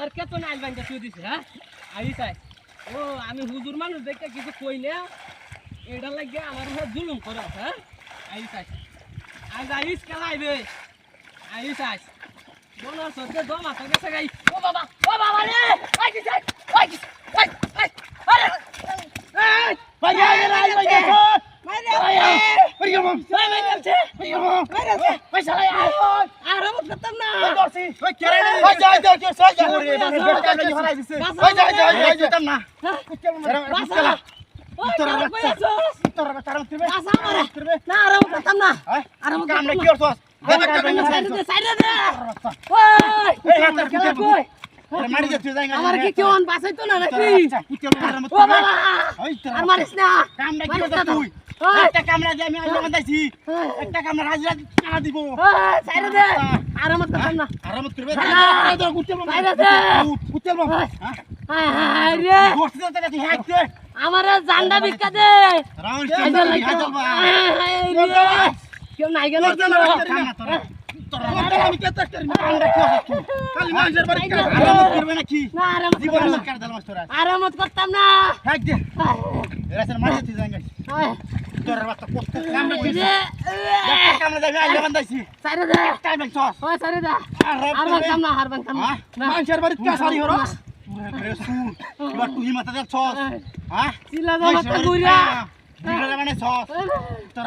আমার কেত নাইল আইবাঙ্গা শুয়ে দিছে হ্যাঁ? আই তাই ও, আমি হুজুর মানুষ দেখতে কিছু কই না। এটা লাগে আমার উপর জুলুম করে হ্যাঁ? আই তাই আজ আইস খেলা আইবে। আই চাই। বোনার সত্যি দম আছে, গেছে গাই। ও বাবা ও বাবা রে! আই কি চাই আই কি আই আমার কি কেউ বাসাইতো না নাকি আর মারিস না একটা কামরা দিয়ে আমি আইলো বান্ধাইছি একটা কামরা টাকা দিব দে না আরামত করবে দে। হ্যাঁ হায় হায় আমার জান্ডা বিখ্যাত দে রাউন্ড হায় হায়। কেউ নাই গেল আরামত করতাম না। হায়, হায়, হ্যাঁ মানুষের বাড়ি সারি হরো এবার তুই মাথা দে ছস হ্যাঁ চিলা দা মাথা ঘুরিয়া মানে ছস তোর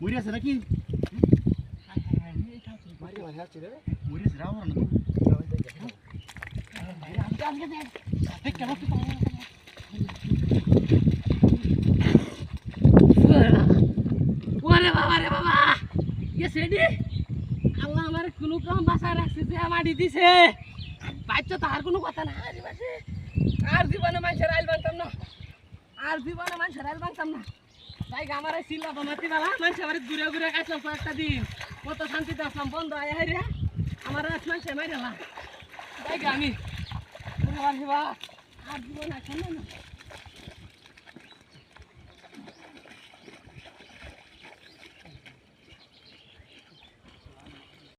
মুড়ি আছে নাকি মুড়ি আছে রাও না দেখ কেন ওরে বাবা রে বাবা ইয়ে সেডি আল্লাহ আমার কোনো কাম বাসা রাখছে যে মাটি দিছে বাচ্চা তার কোনো কথা না আরে বাসে আর জীবনে মানুষের আইল বানতাম না আর জীবনে মানুষের আইল বানতাম না তাই আমার সিল্লা বামাতি বেলা। মানুষ আমার ঘুরে ঘুরে কাটলাম কয়েকটা দিন। কত শান্তিতে আসলাম, বন্ধ আয় হাই রে। আমার রাত মানুষে মাইরালাম তাই আমি আর জীবন আসলাম না